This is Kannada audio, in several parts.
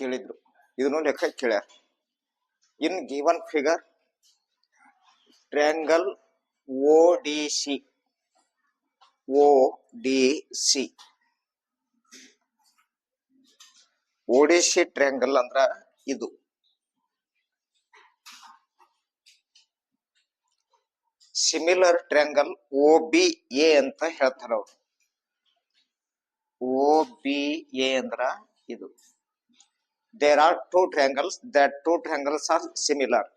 ಕೇಳಿದ್ರು. ಇದನ್ನು ಲೆಕ್ಕ ಕೇಳ್ಯಾರ in given figure triangle O D C O D C ODC triangle ಅಂದ್ರ ಇದು. Similar triangle O B A ಅಂತ ಹೇಳ್ತಾರ ಅವ್ರು. ಓ ಬಿ ಎ ಅಂದ್ರ ಇದು. There are two triangles that two triangles are similar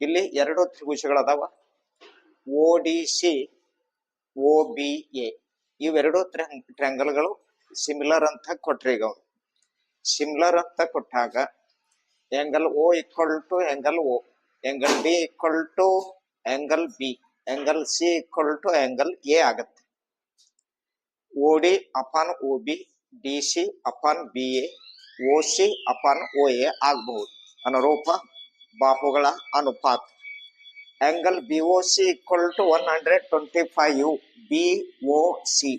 ಇಲ್ಲಿ ಎರಡು ತ್ರಿಭುಜಗಳದಾವ. O D C O B A ಇವೆರಡು ಟ್ರ್ಯಾಂಗಲ್ಗಳು ಸಿಮಿಲರ್ ಅಂತ ಕೊಟ್ರಿ ಈಗ ಅವ್ರು. ಸಿಮಿಲರ್ ಅಂತ ಕೊಟ್ಟಾಗ angle O equal to angle O angle B equal to angle B angle C equal to angle A ಆಗತ್ತೆ. O D upon O B D C upon B A O C upon O A ಆಗಬಹುದು ಅನುರೂಪ ಬಾಹುಗಳ ಅನುಪಾತ angle B O C equal to one hundred twenty five B O C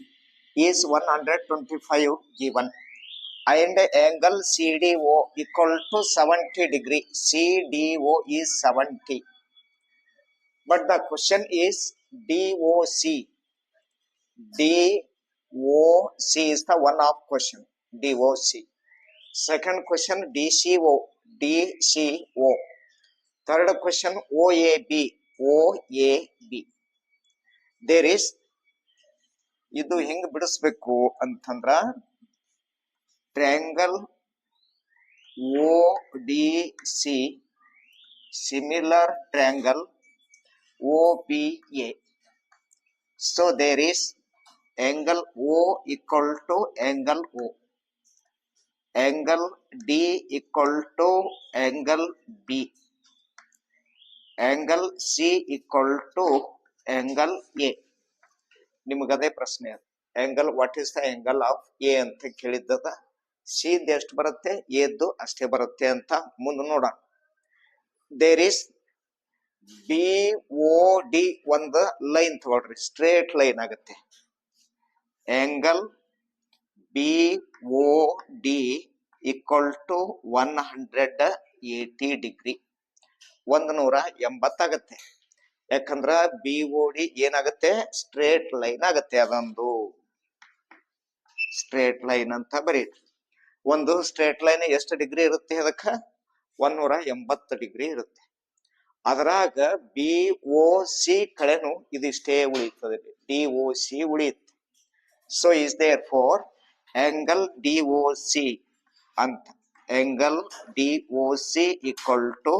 is one hundred twenty five given and angle CDO equal to 70 degree. CDO is 70. But the question is DOC. DOC is the one of question. DOC. second question D C O D C O third question O A B O A B there is ಇದು ಹೆಂಗ್ ಬಿಡಿಸ್ಬೇಕು ಅಂತಂದ್ರೆ triangle O D C similar triangle O P A so there is angle O equal to angle O Angle D equal to angle B. Angle C equal to angle A. ನಿಮಗದೇ ಪ್ರಶ್ನೆ angle what is the angle of A ಅಂತ ಕೇಳಿದ್ದದ? ಸಿ ಎಷ್ಟು ಬರುತ್ತೆ? ಎದ್ದು ಅಷ್ಟೇ ಬರುತ್ತೆ ಅಂತ ಮುಂದೆ ನೋಡೋಣ. There is B O D ಒಂದು ಲೈನ್ ತಗೊಳ್ರಿ. ಸ್ಟ್ರೇಟ್ ಲೈನ್ ಆಗುತ್ತೆ. Angle B O D equal to one hundred eighty degree ಒಂದು ನೂರ ಎಂಬತ್ತಾಗತ್ತೆ ಯಾಕಂದ್ರ ಬಿ ಓ ಡಿ ಏನಾಗುತ್ತೆ? ಸ್ಟ್ರೇಟ್ ಲೈನ್ ಆಗತ್ತೆ ಅದೊಂದು. ಸ್ಟ್ರೇಟ್ ಲೈನ್ ಅಂತ ಬರೀರಿ. ಒಂದು ಸ್ಟ್ರೇಟ್ ಲೈನ್ ಎಷ್ಟು ಡಿಗ್ರಿ ಇರುತ್ತೆ ಅದಕ್ಕ? ಒಂದೂರ ಎಂಬತ್ತು ಡಿಗ್ರಿ ಇರುತ್ತೆ. ಅದರಾಗ ಬಿ ಓ ಸಿ ಕಳೆನು ಇದಿಷ್ಟೇ ಉಳಿಯುತ್ತದೆ ಡಿ ಒ ಸಿ ಉಳಿಯುತ್ತೆ. So is therefore angle D O C ಅಂತ. Angle D O C equal to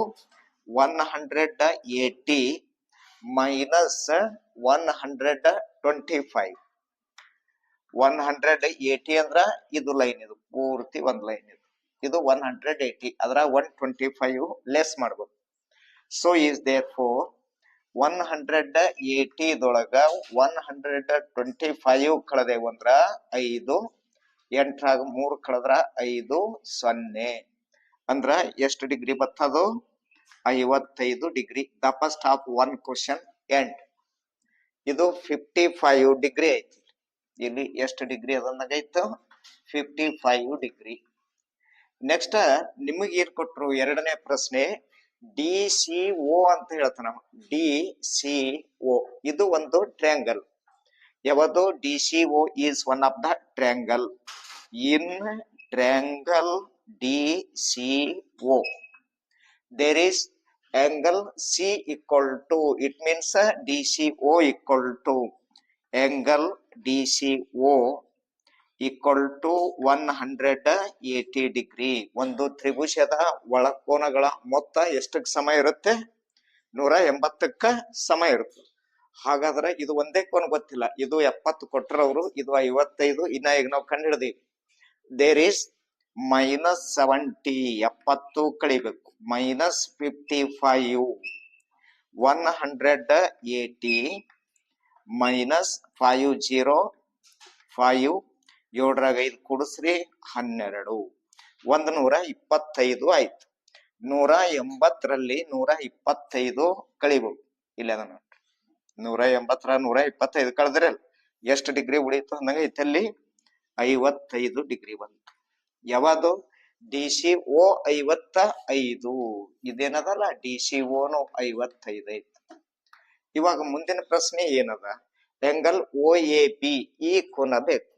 one hundred eighty minus one hundred twenty five one hundred eighty ಅಂದ್ರ ಇದು ಲೈನ್ ಇದು, ಪೂರ್ತಿ ಒಂದ್ ಲೈನ್ ಇದು. ಇದು ಒನ್ ಹಂಡ್ರೆಡ್ ಏಟಿ ಅದ್ರ ಒನ್ ಟ್ವೆಂಟಿ ಫೈವ್ ಲೆಸ್ ಮಾಡ್ಬೇಕು so is therefore one hundred ಏಟಿದೊಳಗ one hundred twenty five ಕಳೆದೇವು ಅಂದ್ರ ಐದು. ಎಂಟ್ರಾಗ ಮೂರು ಕಳೆದ್ರ ಐದು ಸೊನ್ನೆ. ಅಂದ್ರ ಎಷ್ಟು ಡಿಗ್ರಿ ಬರ್ತದು ಐವತ್ತೈದು degree. The first of one question end ಇದು ಫಿಫ್ಟಿ ಫೈವ್ ಡಿಗ್ರಿ ಐತಿ. ಇಲ್ಲಿ ಎಷ್ಟು ಡಿಗ್ರಿ ಅದನ್ನಾಗೈತು ಫಿಫ್ಟಿ ಫೈವ್ ಡಿಗ್ರಿ. ನೆಕ್ಸ್ಟ್ ನಿಮಗೆ ಏನ್ ಕೊಟ್ರು? ಎರಡನೇ ಪ್ರಶ್ನೆ, ಡಿ ಸಿ ಓ ಅಂತ ಹೇಳ್ತಾನ ಡಿ ಸಿ ಓ. ಇದು ಒಂದು ಟ್ರ್ಯಾಂಗಲ್. ಯಾವುದು? D C O is one of the triangle. In triangle D C O there is angle C equal to it means angle DCO equal to angle DCO one hundred 180 degree. ಒಂದು ತ್ರಿಭುಜದ ಒಳಕೋನಗಳ ಮೊತ್ತ ಎಷ್ಟಕ್ಕೆ ಸಮ ಇರುತ್ತೆ? ನೂರ ಎಂಬತ್ತಕ್ಕ ಸಮ ಇರುತ್ತೆ. ಹಾಗಾದ್ರೆ ಇದು ಒಂದೇ ಕೋನ್ ಗೊತ್ತಿಲ್ಲ. ಇದು ಎಪ್ಪತ್ತು ಕೊಟ್ಟರವರು ಇದು ಐವತ್ತೈದು, ಇನ್ನ ಈಗ ನಾವು ಕಂಡು ದೇರ್ ಈಸ್ ಮೈನಸ್ ಸೆವೆಂಟಿ ಎಪ್ಪತ್ತು ಕಳಿಬೇಕು. Minus fifty five one hundred eighty minus five zero five ಏಳರಾಗ ಐದು ಕುಡಿಸ್ರಿ ಹನ್ನೆರಡು. ಒಂದು ನೂರ ಇಪ್ಪತ್ತೈದು ಆಯ್ತು. ನೂರ ಎಂಬತ್ತರಲ್ಲಿ ನೂರ ಇಪ್ಪತ್ತೈದು ಕಳಿಬೇಕು. ಇಲ್ಲ ಅದನ್ನ ನೂರ ಎಂಬತ್ತರ, ನೂರ ಇಪ್ಪತ್ತೈದು ಕಳೆದ್ರಲ್ಲ ಎಷ್ಟು ಡಿಗ್ರಿ ಉಳೀತು ಅಂದಂಗ ಇತ್ತಲ್ಲಿ ಐವತ್ತೈದು ಡಿಗ್ರಿ ಬಂತು. ಯಾವುದು? ಡಿ ಸಿ ಓ ಐವತ್ತ ಐದು ಇದೇನದಲ್ಲ? ಡಿ ಸಿ ಓನು ಐವತ್ತೈದು ಐತಿ. ಇವಾಗ ಮುಂದಿನ ಪ್ರಶ್ನೆ ಏನದ? ಎಂಗಲ್ ಓ ಎ ಬಿ ಈ ಕೋನ ಬೇಕು.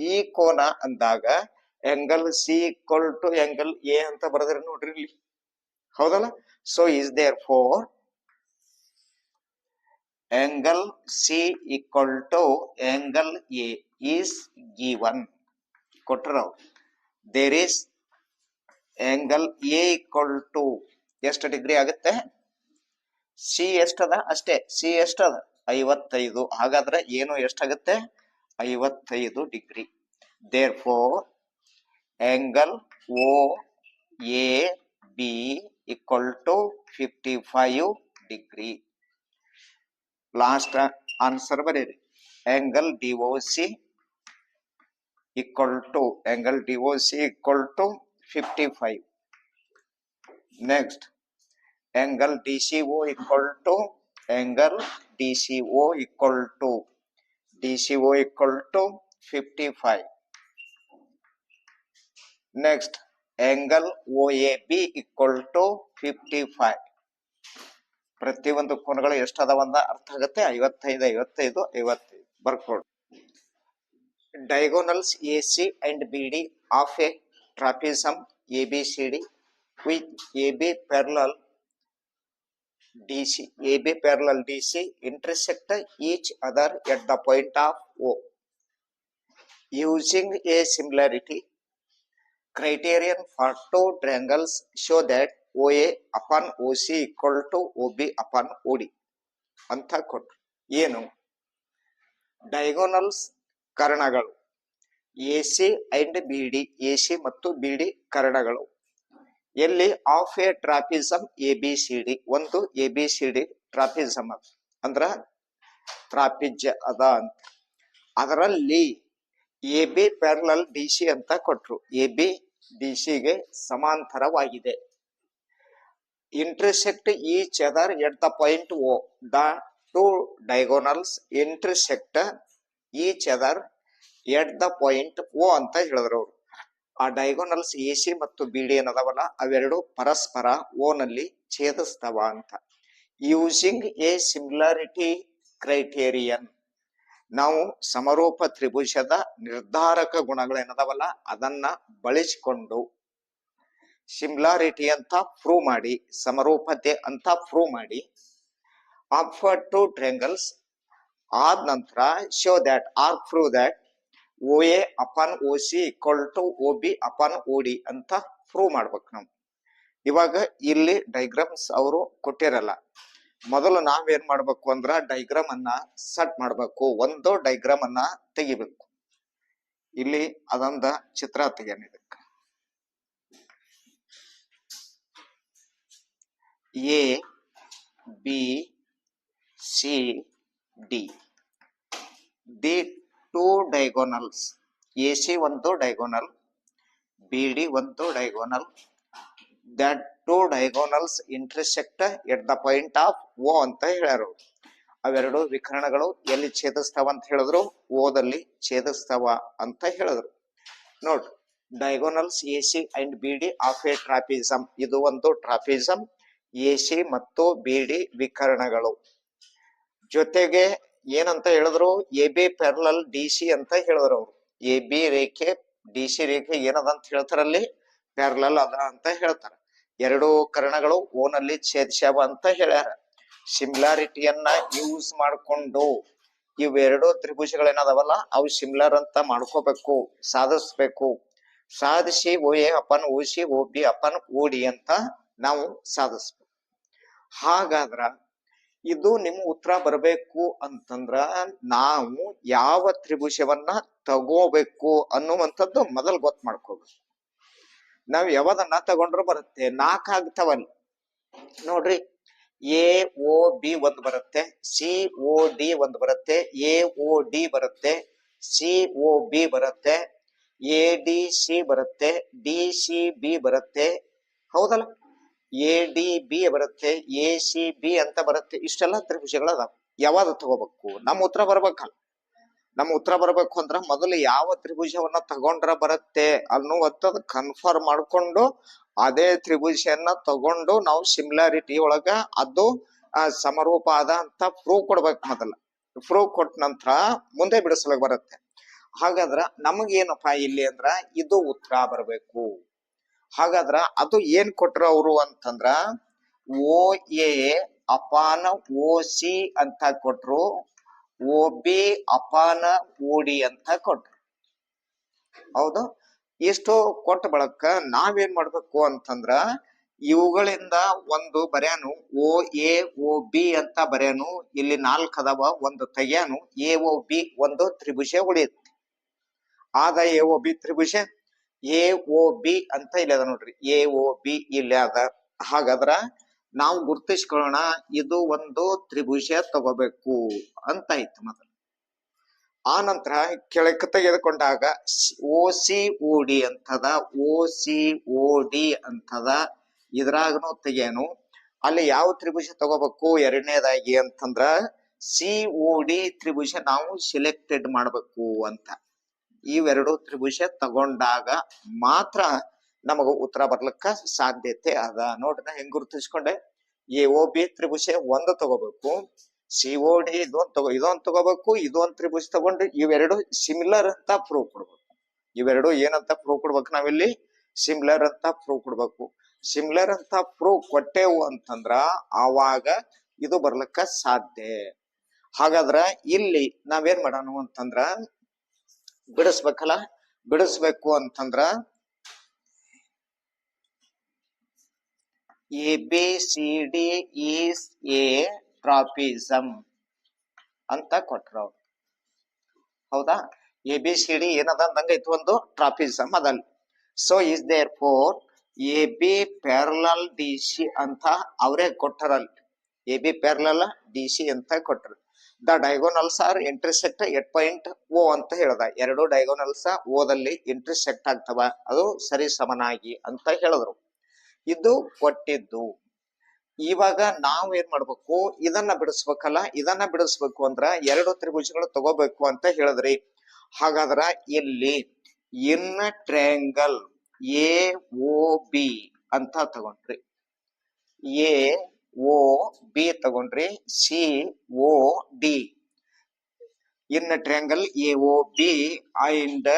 ಈ ಕೋನ ಅಂದಾಗ angle C equal to angle A ಅಂತ ಬರೆದ್ರೆ ನೋಡ್ರಿ ಇಲ್ಲಿ. ಹೌದಲ್ಲ? So is therefore angle C equal to angle A is given. ಕೊಟ್ಟರು there is angle A equal to ಎಷ್ಟು ಡಿಗ್ರಿ ಆಗುತ್ತೆ? ಸಿ ಎಷ್ಟದ? ಅಷ್ಟೇ. ಸಿ ಎಷ್ಟದ? ಐವತ್ತೈದು. ಹಾಗಾದ್ರೆ ಏನು ಎಷ್ಟಾಗುತ್ತೆ? ಐವತ್ತೈದು degree therefore angle O A B equal to fifty five degree last answer बनेगा angle DOC equal to angle DOC equal to 55 next angle DCO equal to angle DCO equal to DCO equal to 55 next angle OAB equal to 55 ಪ್ರತಿಯೊಂದು ಕೋನಗಳು ಎಷ್ಟು ಅಂತ ಅರ್ಥ ಆಗುತ್ತೆ. ಐವತ್ತೈದು ಐವತ್ತೈದು ಐವತ್ತೈದು. ಬರ್ಕೊಡು. Diagonals A C and B D of a trapezium A B C D with A B parallel D C A B parallel D C intersect each other at the point of O using a similarity criterion for two triangles show for two A upon, O C equal to O B upon, O D. ಅಂತ ಕೊಟ್ರು. ಏನು? Diagonals ಕರ್ಣಗಳು. A C and B D, A C ಮತ್ತು ಬಿ ಡಿ ಕರ್ಣಗಳು. ಎಲ್ಲಿ? Of a trapezium, A B C D. ಒಂದು A B C D trapezium ಅದ. ಅಂದ್ರ ಟ್ರಾಪಿಜ್ ಅದ ಅಂತ. ಅದರಲ್ಲಿ A B parallel D C ಅಂತ ಕೊಟ್ರು. ಎ ಬಿ ಡಿ ಸಿಗೆ ಸಮಾಂತರವಾಗಿದೆ. Intersect each other at the point O the two diagonals intersect each other at the point O ಅಂತ ಹೇಳಿದ್ರು ಆ ಡೈಗೋನಲ್ಸ್ ಎ ಸಿ ಮತ್ತು ಬಿ ಡಿ ಏನದಾವಲ್ಲ, ಅವೆರಡು ಪರಸ್ಪರ ಓನಲ್ಲಿ ನಲ್ಲಿ ಛೇದಿಸ್ತವ ಅಂತ. ಯೂಸಿಂಗ್ ಎ ಸಿಮಿಲಾರಿಟಿ ಕ್ರೈಟೇರಿಯನ್ ನಾವು ಸಮರೂಪ ತ್ರಿಭುಜದ ನಿರ್ಧಾರಕ ಗುಣಗಳೇನದವಲ್ಲ ಅದನ್ನ ಬಳಸಿಕೊಂಡು ಸಿಮಿಲಾರಿಟಿ ಅಂತ ಪ್ರೂವ್ ಮಾಡಿ ಸಮರೂಪತೆ ಅಂತ ಪ್ರೂವ್ ಮಾಡಿ ಆಫರ್ ಟು ಟ್ರಯಾಂಗಲ್ಸ್ ಆದ ನಂತರ show that or prove that O A upon O C equal to O B upon O D ಅಂತ ಪ್ರೂವ್ ಮಾಡ್ಬೇಕು ನಾವು. ಇವಾಗ ಇಲ್ಲಿ ಡೈಗ್ರಾಮ್ಸ್ ಅವರು ಕೊಟ್ಟಿರಲ್ಲ. ಮೊದಲು ನಾವೇನ್ ಮಾಡ್ಬೇಕು ಅಂದ್ರ ಡೈಗ್ರಾಮ್ ಅನ್ನ ಸೆಟ್ ಮಾಡ್ಬೇಕು, ಒಂದು ಡೈಗ್ರಾಮ್ ಅನ್ನ ತೆಗಿಬೇಕು. ಇಲ್ಲಿ ಅದೊಂದ ಚಿತ್ರ ತೆಗ್ಯಾನ A B C D the two diagonals A C ಒಂದು ಡೈಗೋನಲ್ ಬಿ ಡಿ ಒಂದು diagonal that two diagonals intersect at the point of O ಅಂತ ಹೇಳ್ಯಾರು. ಅವೆರಡು ವಿಕರಣಗಳು ಎಲ್ಲಿ ಛೇದಿಸ್ತಾವ ಅಂತ ಹೇಳಿದ್ರು, ಓದಲ್ಲಿ ಛೇದಿಸ್ತಾವ ಅಂತ ಹೇಳಿದ್ರು. ನೋಡ್ diagonals A C and B D of a trapezium ಇದು ಒಂದು ಟ್ರಾಪಿಸಮ್ ಎ ಸಿ ಮತ್ತು ಬಿಡಿ ವಿಕರಣಗಳು. ಜೊತೆಗೆ ಏನಂತ ಹೇಳಿದ್ರು? A B parallel D C ಅಂತ ಹೇಳಿದ್ರು ಅವರು. ಎ ಬಿ ರೇಖೆ, ಡಿ ಸಿ ರೇಖೆ ಏನದ ಅಂತ ಹೇಳ್ತಾರಲ್ಲಿ ಪ್ಯಾರಲಲ್ ಅದ ಅಂತ ಹೇಳ್ತಾರ. ಎರಡು ಕರ್ಣಗಳು ಓನಲ್ಲಿ ಛೇದಿಸ್ಯಾವ ಅಂತ ಹೇಳ್ಯಾರ. ಸಿಮಿಲಾರಿಟಿಯನ್ನ ಯೂಸ್ ಮಾಡ್ಕೊಂಡು ಇವೆರಡು ತ್ರಿಭುಜಗಳೇನದವಲ್ಲ? ಅವು ಸಿಮಿಲರ್ ಅಂತ ಮಾಡ್ಕೋಬೇಕು, ಸಾಧಿಸ್ಬೇಕು. ಸಾಧಿಸಿ O A upon OC O B upon OD ಅಂತ ನಾವು ಸಾಧಿಸ್ಬೇಕು. ಹಾಗಾದ್ರ ಇದು ನಿಮ್ ಉತ್ತರ ಬರಬೇಕು ಅಂತಂದ್ರ ನಾವು ಯಾವ ತ್ರಿಭುಜವನ್ನ ತಗೋಬೇಕು ಅನ್ನುವಂಥದ್ದು ಮೊದಲು ಗೊತ್ತ ಮಾಡ್ಕೋಬೇಕು. ನಾವ್ ಯಾವದನ್ನ ತಗೊಂಡ್ರು ಬರುತ್ತೆ? ನಾಲ್ಕು ಆಗ್ತಾವಲ್ಲಿ ನೋಡ್ರಿ. ಎ, ಓ, ಬಿ ಒಂದ್ ಬರುತ್ತೆ. ಸಿ, ಓ, ಡಿ ಒಂದ್ ಬರುತ್ತೆ. ಎ, ಓ, ಡಿ ಬರುತ್ತೆ. ಸಿ, ಓ, ಬಿ ಬರುತ್ತೆ. ಎ, ಡಿ, ಸಿ ಬರುತ್ತೆ. ಡಿ, ಸಿ, ಬಿ ಬರುತ್ತೆ. ಹೌದಲ್ಲ? ಎ ಡಿ ಬಿ ಬರುತ್ತೆ, ಎ ಸಿ ಬಿ ಅಂತ ಬರುತ್ತೆ, ಇಷ್ಟೆಲ್ಲ ತ್ರಿಭುಜಗಳು ಅದಾವ ಯಾವ್ದು ತಗೋಬೇಕು? ನಮ್ಮ ಉತ್ತರ ಬರ್ಬೇಕಲ್ಲ. ನಮ್ಮ ಉತ್ತರ ಬರಬೇಕು ಅಂದ್ರ ಮೊದಲು ಯಾವ ತ್ರಿಭುಜವನ್ನ ತಗೊಂಡ್ರ ಬರುತ್ತೆ ಅನ್ನುವಂಥದ್ದು ಕನ್ಫರ್ಮ್ ಮಾಡ್ಕೊಂಡು ಅದೇ ತ್ರಿಭುಜನ್ನ ತಗೊಂಡು ನಾವು ಸಿಮಿಲಾರಿಟಿ ಒಳಗ ಅದು ಸಮರೂಪ ಆದ ಅಂತ ಪ್ರೂವ್ ಕೊಡ್ಬೇಕು ಮೊದಲ. ಪ್ರೂವ್ ಕೊಟ್ಟ ನಂತರ ಮುಂದೆ ಬಿಡಿಸ್ಲಿಕ್ಕೆ ಬರುತ್ತೆ. ಹಾಗಾದ್ರ ನಮಗೇನಪ್ಪ ಇಲ್ಲಿ ಅಂದ್ರ ಇದು ಉತ್ತರ ಬರಬೇಕು. ಹಾಗಾದ್ರ ಅದು ಏನ್ ಕೊಟ್ರ ಅವರು ಅಂತಂದ್ರ ಓ ಎ ಅಪಾನ ಓ ಸಿ ಅಂತ ಕೊಟ್ರು, ಓ ಬಿ ಅಪಾನ ಓಡಿ ಅಂತ ಕೊಟ್ರು. ಹೌದು? ಇಷ್ಟು ಕೊಟ್ಟ ಬಳಕ ನಾವೇನ್ ಮಾಡ್ಬೇಕು ಅಂತಂದ್ರ ಇವುಗಳಿಂದ ಒಂದು ಬರ್ಯಾನು, ಓ ಎ, ಓ ಬಿ ಅಂತ ಬರ್ಯಾನು, ಇಲ್ಲಿ ನಾಲ್ಕು ಅದಾವ, ಒಂದು ತೆಗ್ಯಾನು, ಎ, ಓ, ಬಿ ಒಂದು ತ್ರಿಭುಜ ಉಳಿಯುತ್ತೆ. ಆದ ಎ, ಓ, ಬಿ ತ್ರಿಭುಜ? ಎ ಓ ಬಿ ಅಂತ ಇಲ್ಲಿ ಅದ ನೋಡ್ರಿ. ಎ ಓ ಬಿ ಇಲ್ಲಿ ಅದ. ಹಾಗಾದ್ರ ನಾವು ಗುರ್ತಿಸ್ಕೊಳ್ಳೋಣ, ಇದು ಒಂದು ತ್ರಿಭುಜ ತಗೋಬೇಕು ಅಂತ ಇತ್ತು ಮೊದಲು. ಆ ನಂತರ ಕೆಳಕ್ಕೆ ತೆಗೆದುಕೊಂಡಾಗ ಓ ಸಿ ಓ ಡಿ ಅಂತದ ಓ ಸಿ ಓ ಡಿ ಅಂತದ ಇದ್ರಾಗನು ತೆಗೆಯನು. ಅಲ್ಲಿ ಯಾವ ತ್ರಿಭುಜ ತಗೋಬೇಕು? ಎರಡನೇದಾಗಿ ಅಂತಂದ್ರ ಸಿ ಓ ಡಿ ತ್ರಿಭುಜ ನಾವು ಸಿಲೆಕ್ಟೆಡ್ ಮಾಡಬೇಕು ಅಂತ. ಇವೆರಡು ತ್ರಿಭುಜ ತಗೊಂಡಾಗ ಮಾತ್ರ ನಮಗ ಉತ್ತರ ಬರ್ಲಿಕ್ಕ ಸಾಧ್ಯತೆ ಅದ. ನೋಡ್ರಿ ನಾ ಹೆಂಗ್ ಗುರುತಿಸ್ಕೊಂಡೆ? ಎ, ಓ, ಬಿ ತ್ರಿಭುಜ ಒಂದು ತಗೋಬೇಕು, ಸಿ, ಓ, ಡಿ ಇದೊಂದ್ ತಗೋ, ಇದೊಂದ್ ತಗೋಬೇಕು, ಇದೊಂದ್ ತ್ರಿಭುಜ ತಗೊಂಡು ಇವೆರಡು ಸಿಮಿಲರ್ ಅಂತ ಪ್ರೂವ್ ಕೊಡ್ಬೇಕು. ಇವೆರಡು ಏನಂತ ಪ್ರೂವ್ ಕೊಡ್ಬೇಕು ನಾವಿಲ್ಲಿ? ಸಿಮಿಲರ್ ಅಂತ ಪ್ರೂವ್ ಕೊಡ್ಬೇಕು. ಸಿಮಿಲರ್ ಅಂತ ಪ್ರೂವ್ ಕೊಟ್ಟೆವು ಅಂತಂದ್ರ ಆವಾಗ ಇದು ಬರ್ಲಿಕ್ಕ ಸಾಧ್ಯ. ಹಾಗಾದ್ರ ಇಲ್ಲಿ ನಾವೇನ್ ಮಾಡೋಣ ಅಂತಂದ್ರ ಬಿಡಿಸ್ಬೇಕಲ್ಲ? ಬಿಡಿಸ್ಬೇಕು ಅಂತಂದ್ರ A B C D is a trapezium ಅಂತ ಕೊಟ್ರು ಅವ್ರು. ಹೌದಾ? ಎ ಬಿ ಸಿ ಡಿ ಏನದ? ಅಂದಂಗ ಒಂದು ಟ್ರಾಪಿಸಮ್ ಅದಲ್ಲಿ so is therefore A B parallel D C ಅಂತ ಅವರೇ ಕೊಟ್ಟರಲ್ಲಿ A B parallel D C ಅಂತ ಕೊಟ್ರು. The diagonals are intersect at point O ಅಂತ ಹೇಳ್ದ. ಎರಡು ಡೈಗೋನಲ್ಸ್ ಓದಲ್ಲಿ ಇಂಟರ್ಸೆಕ್ಟ್ ಆಗ್ತವ. ಅದು ಸರಿ ಸಮನಾಗಿ ಅಂತ ಹೇಳಿದ್ರು. ಇದು ಕೊಟ್ಟಿದ್ದು. ಇವಾಗ ನಾವು ಏನ್ ಮಾಡ್ಬೇಕು? ಇದನ್ನ ಬಿಡಿಸ್ಬೇಕಲ್ಲ? ಇದನ್ನ ಬಿಡಿಸ್ಬೇಕು ಅಂದ್ರ ಎರಡು ತ್ರಿಭುಜಗಳು ತಗೋಬೇಕು ಅಂತ ಹೇಳಿದ್ರಿ. ಹಾಗಾದ್ರ ಇಲ್ಲಿ in triangle A O B ಅಂತ ತಗೊಂಡ್ರಿ. ಎ ಓ ಬಿ ತಗೊಂಡ್ರಿ, C, O, D. In triangle A O B and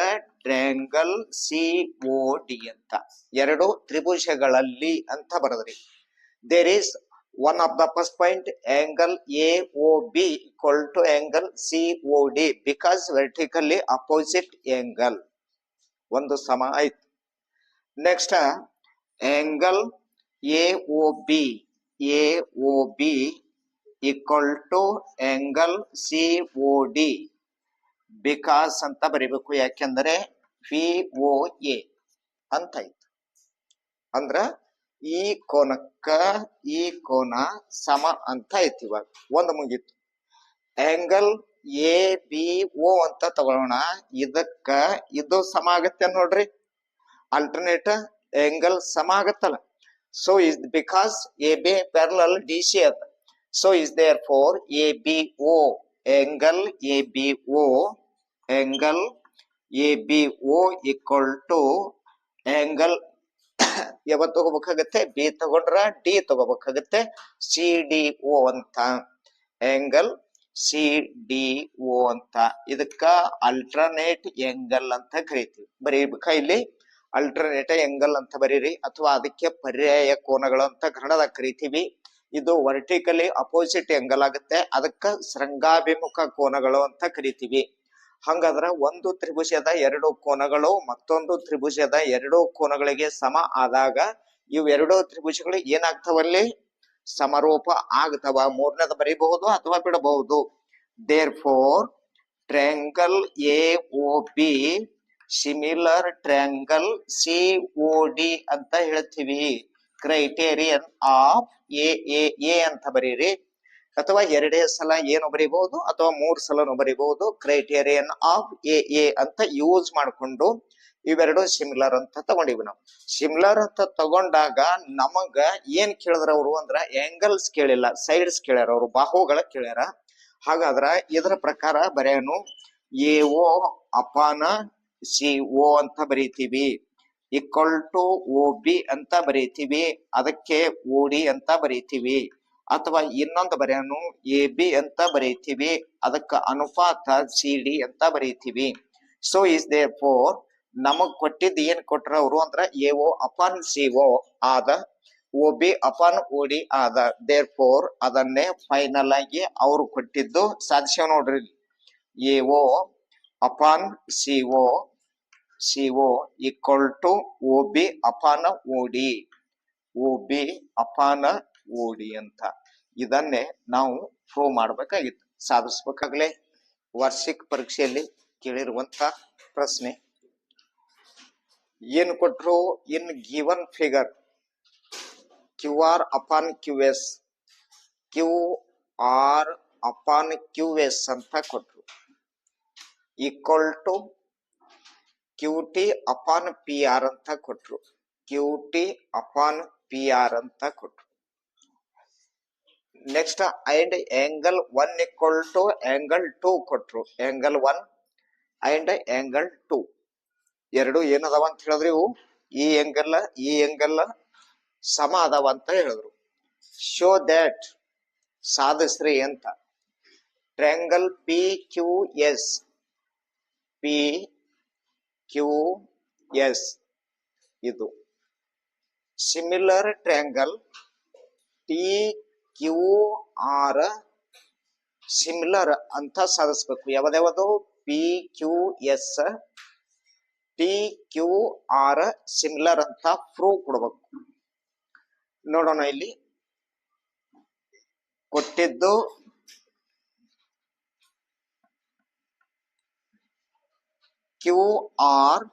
triangle C O D ಅಂತ. ಎರಡು ತ್ರಿಭುಜಗಳಲ್ಲಿ ಅಂತ ಬರದ್ರಿ. There is one of the first point angle A O B equal to angle C O D because vertically opposite angle ಒಂದು ಸಮ ಆಯ್ತು. Next angle A O B A O B equal to angle C O D because ಅಂತ ಬರಿಬೇಕು. ಯಾಕೆಂದರೆ ಎ ಅಂತ ಆಯ್ತು ಅಂದ್ರ ಈ ಕೋನಕ್ಕ ಈ ಕೋನ ಸಮ ಅಂತ ಐತಿ ಇವಾಗ. ಒಂದು ಮುಗೀತು. ಆಂಗಲ್ ಎ ಬಿ ಓ ಅಂತ ತಗೊಳ್ಳೋಣ. ಇದಕ್ಕ ಇದು ಸಮ ಆಗತ್ತೆ ನೋಡ್ರಿ. ಆಲ್ಟರ್ನೇಟ್ ಆಂಗಲ್ ಸಮ ಆಗತ್ತಲ್ಲ. Is therefore A B O angle A B O angle A B O equal to angle ಯಾವತ್ ತಗೋಬೇಕಾಗತ್ತೆ ಬಿ ತಗೊಂಡ್ರ ಡಿ ತಗೋಬೇಕಾಗತ್ತೆ. ಸಿ ಡಿ ಓ ಅಂತ. ಆಂಗಲ್ ಸಿ ಡಿ ಓ ಅಂತ. ಇದಕ್ಕ ಅಲ್ಟರ್ನೇಟ್ ಎಂಗಲ್ ಅಂತ ಕರಿತೀವಿ. ಇಲ್ಲಿ ಅಲ್ಟರ್ನೇಟ್ ಎಂಗಲ್ ಅಂತ ಬರೀರಿ, ಅಥವಾ ಅದಕ್ಕೆ ಪರ್ಯಾಯ ಕೋನಗಳು ಅಂತ ಕನ್ನಡದಾಗ ಕರಿತೀವಿ. ಇದು ವರ್ಟಿಕಲಿ ಅಪೋಸಿಟ್ ಎಂಗಲ್ ಆಗುತ್ತೆ. ಅದಕ್ಕ ಶೃಂಗಾಭಿಮುಖ ಕೋನಗಳು ಅಂತ ಕರಿತೀವಿ. ಹಂಗಾದ್ರ ಒಂದು ತ್ರಿಭುಜದ ಎರಡು ಕೋನಗಳು ಮತ್ತೊಂದು ತ್ರಿಭುಜದ ಎರಡು ಕೋನಗಳಿಗೆ ಸಮ ಆದಾಗ ಇವೆರಡು ತ್ರಿಭುಜಗಳು ಏನಾಗ್ತಾವಲ್ಲಿ? ಸಮರೂಪ ಆಗ್ತಾವ. ಮೂರನೇದ ಬರೀಬಹುದು ಅಥವಾ ಬಿಡಬಹುದು. Therefore triangle A O B similar triangle C O D ಅಂತ ಹೇಳ್ತೀವಿ. ಕ್ರೈಟೇರಿಯನ್ ಆಫ್ ಎ ಎ ಅಂತ ಬರೀರಿ. ಅಥವಾ ಎರಡೇ ಸಲ ಏನು ಬರೀಬಹುದು, ಅಥವಾ ಮೂರ್ ಸಲನು ಬರೀಬಹುದು. ಕ್ರೈಟೇರಿಯನ್ ಆಫ್ ಎ ಎ ಅಂತ ಯೂಸ್ ಮಾಡ್ಕೊಂಡು ಇವೆರಡು ಸಿಮಿಲರ್ ಅಂತ ತಗೊಂಡಿವಿ ನಾವು. ಸಿಮಿಲರ್ ಅಂತ ತಗೊಂಡಾಗ ನಮಗ ಏನ್ ಕೇಳಿದ್ರ ಅವರು ಅಂದ್ರ ಆಂಗಲ್ಸ್ ಕೇಳಿಲ್ಲ ಸೈಡ್ಸ್ ಕೇಳ್ಯಾರ ಅವರು, ಬಾಹುಗಳ ಕೇಳ್ಯಾರ. ಹಾಗಾದ್ರ ಇದರ ಪ್ರಕಾರ ಬರೆಯನು ಎ ಓ ಅಪಾನ ಸಿ ಓ ಅಂತ ಬರೀತೀವಿ. ಈಕ್ವಲ್ ಟು ಓ ಬಿ ಅಂತ ಬರೀತೀವಿ. ಅದಕ್ಕೆ ಓಡಿ ಅಂತ ಬರೀತೀವಿ. ಅಥವಾ ಇನ್ನೊಂದು ಬರೆಯೋನು ಎ ಬಿ ಅಂತ ಬರೀತೀವಿ. ಅದಕ್ಕೆ ಅನುಪಾತ ಸಿ ಡಿ ಅಂತ ಬರೀತೀವಿ. ಸೊ ಇಸ್ ದೇ ಫೋರ್ ನಮಗ್ ಕೊಟ್ಟಿದ್ದು ಏನ್ ಕೊಟ್ರ ಅವರು ಅಂದ್ರ A O upon C O ಆದ ಓ ಬಿ ಅಪಾನ್ ಓಡಿ ಆದ. ದೇರ್ ಫೋರ್ ಅದನ್ನೇ ಫೈನಲ್ ಆಗಿ ಅವ್ರು ಕೊಟ್ಟಿದ್ದು ಸಾಧಿಸ್ಯಾವ ನೋಡ್ರಿ. A O upon C O C O equal to O B upon OD O B upon ಓಡಿ ಅಂತ. ಇದನ್ನೇ ನಾವು ಪ್ರೂವ್ ಮಾಡಬೇಕಾಗಿತ್ತು. ಸಾಧಿಸ್ಬೇಕಾಗ್ಲೇ? ವಾರ್ಷಿಕ ಪರೀಕ್ಷೆಯಲ್ಲಿ ಕೇಳಿರುವಂತ ಪ್ರಶ್ನೆ. ಏನು ಕೊಟ್ಟರು in given figure. Q R upon Q S. Q R upon Q S ಅಂತ ಕೊಟ್ರು. Equal to Q T upon P R ಅಂತ ಕೊಟ್ರು. Q T upon P R ಅಂತ ಕೊಟ್ರು. Next and angle one equal to angle two ಕೊಟ್ರು. Angle one and angle two ಎರಡು ಏನದಾವ ಅಂತ ಹೇಳಿದ್ರು ಇವು? ಈ ಎಂಗಲ್ ಈ ಎಂಗಲ್ ಸಮ ಅದಾವ ಅಂತ ಹೇಳಿದ್ರು. ಶೋ ದ್ಯಾಟ್ ಸಾಧಿಸ್ರಿ ಅಂತ. Triangle P Q S P Q S ಇದು. Similar triangle T Q R similar ಅಂತ ಸಾಧಿಸ್ಬೇಕು. ಯಾವ್ದ್ಯಾವುದು P Q S T Q R similar ಅಂತ ಪ್ರೂವ್ ಕೊಡ್ಬೇಕು. ನೋಡೋಣ ಇಲ್ಲಿ. ಕೊಟ್ಟಿದ್ದು Q R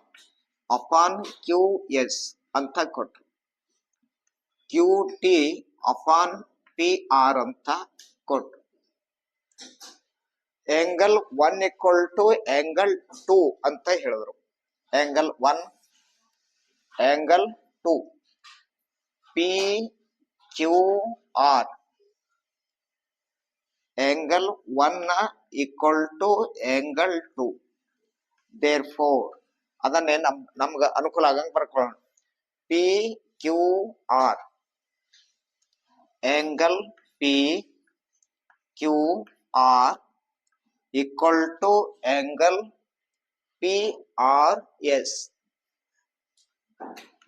upon Q S ಅಂತ ಕೊಟ್ರು Q T upon P R ಅಂತ ಕೊಟ್ರು angle one equal to angle two ಅಂತ ಹೇಳಿದ್ರು angle one angle two P Q R angle one equal to angle two therefore fore ಅದನ್ನೇ ನಮ್, ನಮ್ಗ ಅನುಕೂಲ ಆಗಂಗ್ ಬರ್ಕೊಳ್ಳೋಣ P Q R angle P Q R equal to angle P R S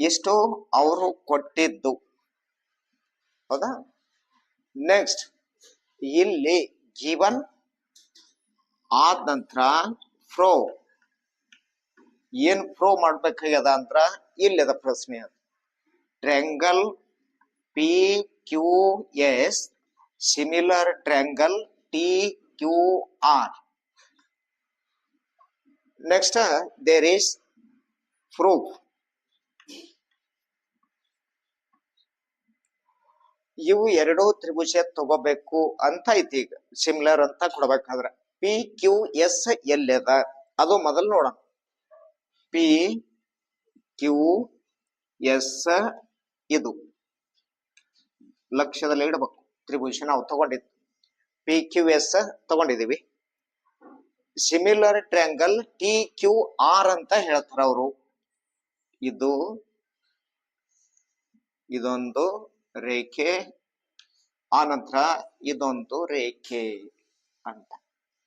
ಇಷ್ಟು ಅವರು ಕೊಟ್ಟಿದ್ದು. ಹೌದಾ? ನೆಕ್ಸ್ಟ್ ಇಲ್ಲಿ ಜೀವನ್ ಆದ ನಂತರ ಫ್ರೋ ಏನ್ ಪ್ರೂವ್ ಮಾಡ್ಬೇಕಾಗ್ಯದ ಅಂದ್ರ ಇಲ್ಲದ ಪ್ರಶ್ನೆ ಅದು. Triangle P Q S similar triangle T Q R next there is proof ಇವು ಎರಡೂ ತ್ರಿಭುಜ ತಗೋಬೇಕು ಅಂತ ಐತಿ ಈಗ. ಸಿಮಿಲರ್ ಅಂತ ಕೊಡ್ಬೇಕಾದ್ರ. ಪಿ ಕ್ಯೂ ಎಸ್ ಎಲ್ಲದ ಅದು ಮೊದಲು ನೋಡೋಣ. ಪಿ ಕ್ಯೂ ಎಸ್ ಇದು. ಲಕ್ಷ್ಯದಲ್ಲಿ ಇಡಬೇಕು. ತ್ರಿಭುಜ ನಾವು ತಗೊಂಡಿದ್ದು. P Q S ತಗೊಂಡಿದೀವಿ similar triangle T Q R ಅಂತ ಹೇಳ್ತಾರ ಅವರು. ಇದು ಇದೊಂದು ರೇಖೆ. ಆನಂತರ ಇದೊಂದು ರೇಖೆ ಅಂತ.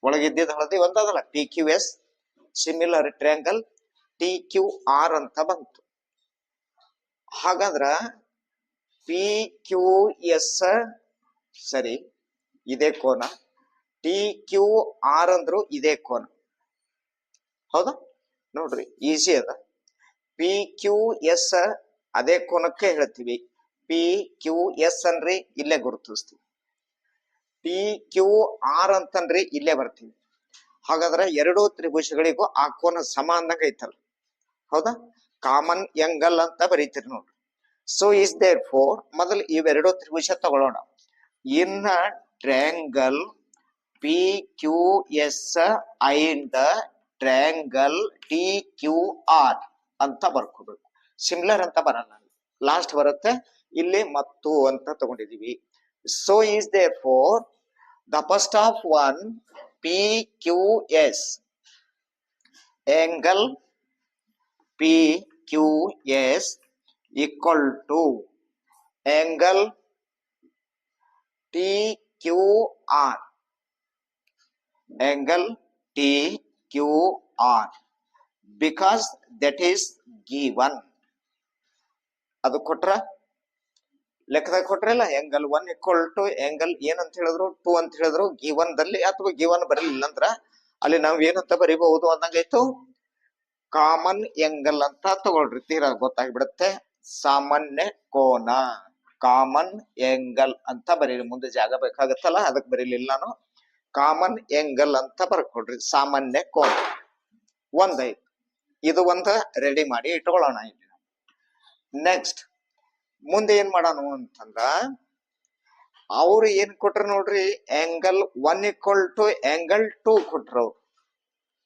ಒಳಗಿದ್ದಿದ್ದು ಹಳದಿ ಒಂದದಲ್ಲ. P Q S similar triangle T Q R ಅಂತ ಬಂತು. ಹಾಗಾದ್ರ ಪಿ ಕ್ಯೂ ಎಸ್ ಸರಿ, ಇದೇ ಕೋನ. ಟಿ ಕ್ಯೂ ಆರ್ ಅಂದ್ರು ಇದೇ ಕೋನ. ಹೌದಾ? ನೋಡ್ರಿ, ಈಸಿ ಅದ. ಪಿ ಕ್ಯೂ ಎಸ್ ಅದೇ ಕೋನಕ್ಕೆ ಹೇಳ್ತೀವಿ. ಪಿ ಕ್ಯೂ ಎಸ್ ಅನ್ರಿ ಇಲ್ಲೇ ಗುರುತಿಸ್ತೀವಿ. ಪಿ ಕ್ಯೂ ಆರ್ ಅಂತನ್ರಿ ಇಲ್ಲೇ ಬರ್ತೀವಿ. ಹಾಗಾದ್ರೆ ಎರಡು ತ್ರಿಭುಜಗಳಿಗೂ ಆ ಕೋನ ಸಮ ಅಂದಂಗ ಐತಲ್ಲ. ಹೌದಾ? ಕಾಮನ್ ಎಂಗಲ್ ಅಂತ ಬರೀತೀರಿ ನೋಡ್ರಿ. ಸೊ ಇಸ್ ದೇರ್ ಫೋರ್ ಮೊದಲು ಇವೆರಡು ತ್ರಿಭುಜ ತಗೊಳ್ಳೋಣ. In triangle P Q S and triangle T Q R ಅಂತ ಬರ್ಕೋಬೇಕು. ಸಿಮಿಲರ್ ಅಂತ ಬರಲ್ಲ. ಲಾಸ್ಟ್ ಬರುತ್ತೆ. ಇಲ್ಲಿ ಮತ್ತು ಅಂತ ತಗೊಂಡಿದೀವಿ. So is therefore the first of one P Q S angle P Q S equal to angle T Q R angle R because that is given. ಅದು ಕೊಟ್ರ? ಲೆಕ್ಕದಾಗ ಕೊಟ್ರಲ್ಲ angle one equal to angle ಏನಂತ ಹೇಳಿದ್ರು ಟೂ ಅಂತ ಹೇಳಿದ್ರು ಗಿವನ್ ದಲ್ಲಿ ಅಥವಾ ಗಿವನ್ ಬರಲಿಲ್ಲ ಅಂದ್ರ, ಅಲ್ಲಿ ನಾವು ಏನಂತ ಬರಿಬಹುದು ಅಂದಂಗಾಯ್ತು ಕಾಮನ್ ಎಂಗಲ್ ಅಂತ ತಗೊಳ್ರಿ, ತೀರಾ ಗೊತ್ತಾಗ್ಬಿಡುತ್ತೆ. ಸಾಮಾನ್ಯ ಕೋನ. ಕಾಮನ್ ಎಂಗಲ್ ಅಂತ ಬರೀರಿ, ಮುಂದೆ ಜಾಗ ಬೇಕಾಗತ್ತಲ್ಲ, ಅದಕ್ಕೆ ಬರೀಲಿಲ್ಲ ನಾನು. ಕಾಮನ್ ಎಂಗಲ್ ಅಂತ ಬರ್ಕೊಡ್ರಿ, ಸಾಮಾನ್ಯ ಕೋನ. ಒಂದೈತು ಇದು ಒಂದು ರೆಡಿ ಮಾಡಿ ಇಟ್ಕೊಳ್ಳೋಣ ಇಲ್ಲಿ ನೆಕ್ಸ್ಟ್ ಮುಂದೆ ಏನ್ ಮಾಡೋಣ ಅಂತಂದ್ರ, ಅವ್ರು ಏನ್ ಕೊಟ್ರ ನೋಡ್ರಿ angle one equal to angle two ಕೊಟ್ರು ಅವ್ರು.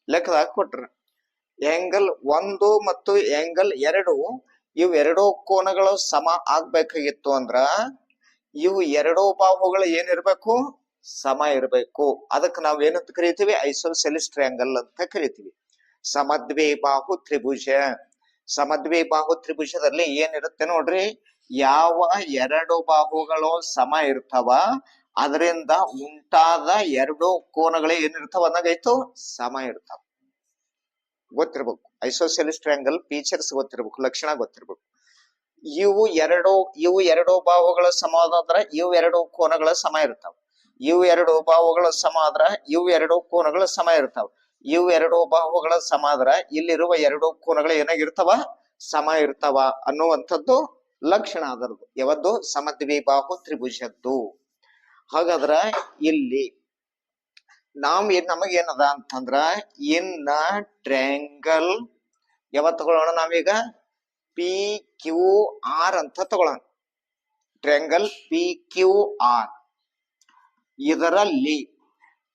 ಲೆಕ್ಕದಾಗ ಕೊಟ್ರ. ಆಂಗಲ್ ಒಂದು ಮತ್ತು ಆಂಗಲ್ ಎರಡು, ಇವು ಎರಡೂ ಕೋನಗಳು ಸಮ ಆಗ್ಬೇಕಾಗಿತ್ತು ಅಂದ್ರ ಇವು ಎರಡೂ ಬಾಹುಗಳು ಏನಿರ್ಬೇಕು? ಸಮ ಇರಬೇಕು. ಅದಕ್ಕೆ ನಾವ್ ಏನಂತ ಕರಿತೀವಿ? ಐಸೋಸೆಲಿಸ್ ಟ್ರಯಾಂಗಲ್ ಅಂತ ಕರಿತೀವಿ. ಸಮದ್ವಿ ಬಾಹು ತ್ರಿಭುಜ. ಸಮದ್ವಿ ಬಾಹು ತ್ರಿಭುಜದಲ್ಲಿ ಏನಿರುತ್ತೆ ನೋಡ್ರಿ? ಯಾವ ಎರಡು ಬಾಹುಗಳು ಸಮ ಇರ್ತಾವ, ಅದರಿಂದ ಉಂಟಾದ ಎರಡು ಕೋನಗಳು ಏನಿರ್ತಾವ ಅನ್ನೋದಾಯ್ತು? ಸಮ ಇರ್ತಾವ. ಗೊತ್ತಿರ್ಬೇಕು. ಐಸೋಸೆಲಿಸ್ ಟ್ರಯಾಂಗಲ್ ಫೀಚರ್ಸ್ ಗೊತ್ತಿರ್ಬೇಕು, ಲಕ್ಷಣ ಗೊತ್ತಿರ್ಬೇಕು. ಇವು ಎರಡು ಇವು ಎರಡು ಭಾವಗಳ ಸಮ ಆದ್ರ ಇವು ಎರಡು ಕೋನಗಳ ಸಮ ಇರ್ತಾವ. ಇವು ಎರಡು ಭಾವಗಳ ಸಮ ಆದ್ರ ಇವು ಎರಡು ಕೋನಗಳ ಸಮ ಇರ್ತಾವ. ಇವು ಎರಡು ಬಾಹುಗಳ ಸಮ ಆದ್ರ ಇಲ್ಲಿರುವ ಎರಡು ಕೋನಗಳು ಏನಾಗಿರ್ತಾವ ಸಮ ಇರ್ತಾವ ಅನ್ನುವಂಥದ್ದು ಲಕ್ಷಣ ಅದರದು ಯಾವದ್ದು? ಸಮದ್ವಿ ಬಾಹು ತ್ರಿಭುಜದ್ದು. ಹಾಗಾದ್ರ ಇಲ್ಲಿ ನಾವ್ ಏನ್ ನಮಗೇನದ ಅಂತಂದ್ರ ಇನ್ನ ಟ್ರ್ಯಾಂಗಲ್ ಯಾವತ್ ತಗೊಳ್ಳೋಣ ನಾವೀಗ? ಪಿ ಕ್ಯೂ ಆರ್ ಅಂತ ತಗೊಳ್ಳೋಣ ಟ್ರ್ಯಾಂಗಲ್ ಪಿ ಕ್ಯೂ ಆರ್ ಇದರಲ್ಲಿ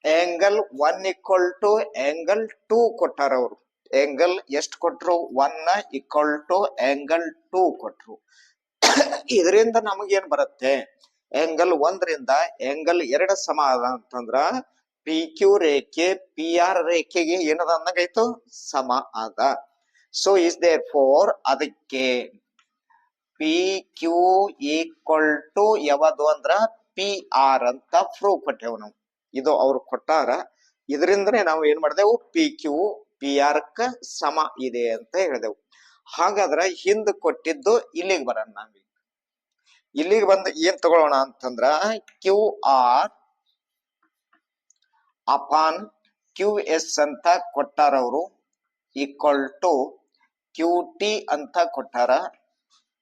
angle one equal to angle two ಕೊಟ್ಟಾರ ಅವರು. ಆಂಗಲ್ ಎಷ್ಟು ಕೊಟ್ರು? One equal to angle two ಕೊಟ್ರು. ಇದರಿಂದ ನಮಗೇನ್ ಬರುತ್ತೆ? ಆಂಗಲ್ ಒಂದರಿಂದ ಆಂಗಲ್ ಎರಡು ಸಮ ಅದ ಅಂತಂದ್ರ ಪಿ ಕ್ಯೂ ರೇಖೆ ಪಿ ಆರ್ ರೇಖೆಗೆ ಏನದ ಅನ್ನಂಗಾಯ್ತು ಸಮ ಅದ ಸೊ ಇಸ್ ದೇರ್ ಫೋರ್ ಅದಕ್ಕೆ ಪಿ ಕ್ಯೂ ಈಕ್ವಲ್ ಟು ಯಾವುದು ಅಂದ್ರ? ಪಿ ಆರ್ ಅಂತ ಪ್ರೂವ್ ಕೊಟ್ಟೆವು ನಾವು. ಇದು ಅವ್ರು ಕೊಟ್ಟಾರ. ಇದರಿಂದನೇ ನಾವು ಏನ್ ಮಾಡಿದೆವು? ಪಿ ಕ್ಯೂ ಪಿ ಆರ್ ಕ ಸಮ ಇದೆ ಅಂತ ಹೇಳಿದೆವು. ಹಾಗಾದ್ರೆ ಹಿಂದ್ ಕೊಟ್ಟಿದ್ದು ಇಲ್ಲಿಗೆ ಬರೋಣ ನಾವೀಗ. ಇಲ್ಲಿಗೆ ಬಂದು ಏನ್ ತಗೊಳ್ಳೋಣ ಅಂತಂದ್ರ Q R upon Q S ಅಂತ ಕೊಟ್ಟಾರ ಅವರು ಈಕ್ವಲ್ ಟು ಕ್ಯೂ ಟಿ ಅಂತ ಕೊಟ್ಟಾರ.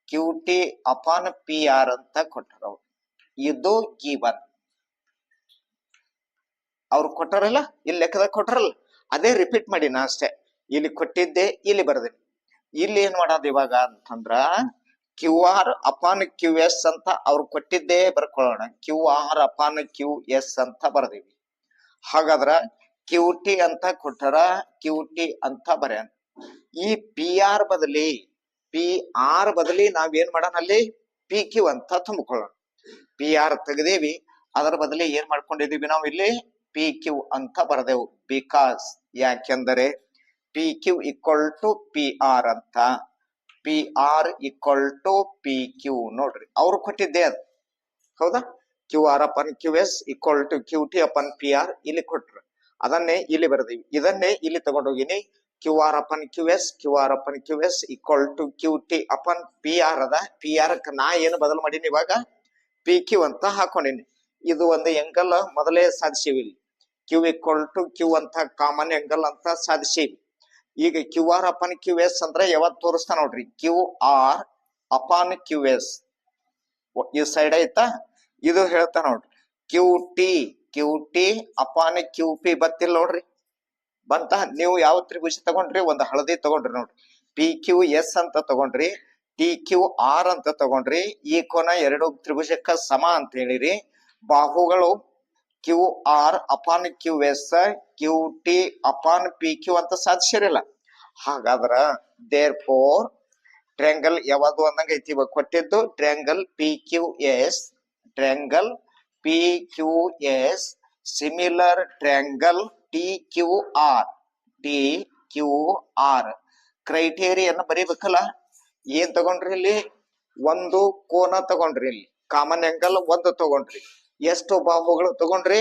Q T upon P R ಅಂತ ಕೊಟ್ಟಾರ ಅವ್ರು ಇದು ಗಿವನ್ ಅವ್ರು ಕೊಟ್ಟಾರಲ್ಲ? ಇಲ್ಲಿ ಲೆಕ್ಕದಾಗ ಕೊಟ್ಟಾರಲ್ಲ? ಅದೇ ರಿಪೀಟ್ ಮಾಡಿ ನಾ ಅಷ್ಟೇ. ಇಲ್ಲಿ ಕೊಟ್ಟಿದ್ದೆ, ಇಲ್ಲಿ ಬರ್ದೇನೆ. ಇಲ್ಲಿ ಏನ್ ಮಾಡೋದು ಇವಾಗ ಅಂತಂದ್ರ, Q R upon Q S ಅಂತ ಅವ್ರು ಕೊಟ್ಟಿದ್ದೇ ಬರ್ಕೊಳ್ಳೋಣ. Q R upon Q S ಅಂತ ಬರ್ದೀವಿ. ಹಾಗಾದ್ರ ಕ್ಯೂಟಿ ಅಂತ ಕೊಟ್ಟಾರ ಕ್ಯೂಟಿ ಅಂತ ಬರ್ಯಾನ. ಈ ಪಿ ಆರ್ ಬದಲಿ ಪಿ ಆರ್ ಬದಲಿ ನಾವ್ ಏನ್ ಮಾಡೋಣ ಅಲ್ಲಿ? ಪಿ ಕ್ಯೂ ಅಂತ ತುಂಬಿಕೊಳ್ಳೋಣ. ಪಿ ಆರ್ ತೆಗ್ದೇವಿ, ಅದರ ಬದಲಿ ಏನ್ ಮಾಡ್ಕೊಂಡಿದೀವಿ ನಾವು ಇಲ್ಲಿ? ಪಿ ಕ್ಯೂ ಅಂತ ಬರದೆವು. ಬಿಕಾಸ್ ಯಾಕೆಂದರೆ P Q equal to P R ಅಂತ. P R equal to P Q ನೋಡ್ರಿ. ಅವ್ರು ಕೊಟ್ಟಿದ್ದೆ ಅದು. ಹೌದಾ? Q R upon Q S equal to Q T upon P R ಇಲ್ಲಿ ಕೊಟ್ರು. ಅದನ್ನೇ ಇಲ್ಲಿ ಬರೆದಿವಿ. ಇದನ್ನೇ ಇಲ್ಲಿ ತಗೊಂಡೋಗಿನಿ. Q R upon Q S Q R upon Q S equal to Q T upon P R ಅದ. ಪಿ ಆರ್ ನಾ ಏನು ಬದಲು ಮಾಡೀನಿ ಇವಾಗ? ಪಿ ಕ್ಯೂ ಅಂತ ಹಾಕೊಂಡಿನಿ. ಇದು ಒಂದು ಎಂಗಲ್ ಮೊದಲೇ ಸಾಧಿಸಿವಿ ಇಲ್ಲಿ. ಕ್ಯೂ ಈಕ್ವಲ್ ಟು ಕ್ಯೂ ಅಂತ ಕಾಮನ್ ಎಂಗಲ್ ಅಂತ ಸಾಧಿಸಿವಿ. ಈಗ Q R upon Q S ಅಂದ್ರೆ ಯಾವತ್ ತೋರಿಸ್ತಾ ನೋಡ್ರಿ. Q R upon Q S ಈ ಸೈಡ್ ಐತಾ ಇದು ಹೇಳ್ತಾ ನೋಡ್ರಿ. Q T Q T upon Q P ಬತ್ತಿಲ್ಲ ನೋಡ್ರಿ. ಬಂತ, ನೀವು ಯಾವ ತ್ರಿಭುಜ ತಗೊಂಡ್ರಿ? ಒಂದು ಹಳದಿ ತಗೊಂಡ್ರಿ ನೋಡ್ರಿ. ಪಿ ಕ್ಯೂ ಎಸ್ ಅಂತ ತಗೊಂಡ್ರಿ. ಟಿ ಕ್ಯೂ ಆರ್ ಅಂತ ತಗೊಂಡ್ರಿ. ಈ ಕೋನ ಎರಡು ತ್ರಿಭುಜಕ್ಕ ಸಮ ಅಂತ ಹೇಳಿರಿ. ಬಾಹುಗಳು, Q R, upon, Q S, Q T, upon, P Q ಅಂತ ಸಾಧಿಸಿರಲ್ಲ ಹಾಗಾದ್ರ ದೇರ್ ಫೋರ್ ಟ್ರ್ಯಾಂಗಲ್ ಯಾವಾಗ ಅಂದಂಗ ಐತಿ ಕೊಟ್ಟಿದ್ದು? Triangle P Q S triangle PQS, R T Q R criterion ಬರೀಬೇಕಲ್ಲ? ಏನ್ ತಗೊಂಡ್ರಿ ಇಲ್ಲಿ? ಒಂದು ಕೋನ ತಗೊಂಡ್ರಿ ಇಲ್ಲಿ. ಕಾಮನ್ ಆಂಗಲ್ ಒಂದು ತಗೊಂಡ್ರಿ. ಎಷ್ಟು ಬಾಹುಗಳು ತಗೊಂಡ್ರಿ?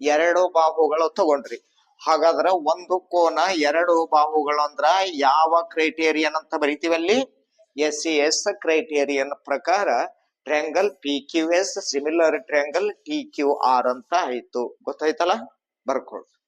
ಎರಡು ಬಾಹುಗಳು ತಗೊಂಡ್ರಿ. ಹಾಗಾದ್ರ ಒಂದು ಕೋನ ಎರಡು ಬಾಹುಗಳು ಅಂದ್ರ ಯಾವ ಕ್ರೈಟೇರಿಯನ್ ಅಂತ ಬರಿತೀವಲ್ಲಿ ಎಸ್ ಸಿ ಎಸ್ ಕ್ರೈಟೇರಿಯನ್ ಪ್ರಕಾರ triangle P Q S similar triangle T Q R ಅಂತ ಆಯ್ತು. ಗೊತ್ತಾಯ್ತಲ್ಲ? ಬರ್ಕೊಳ್ರಿ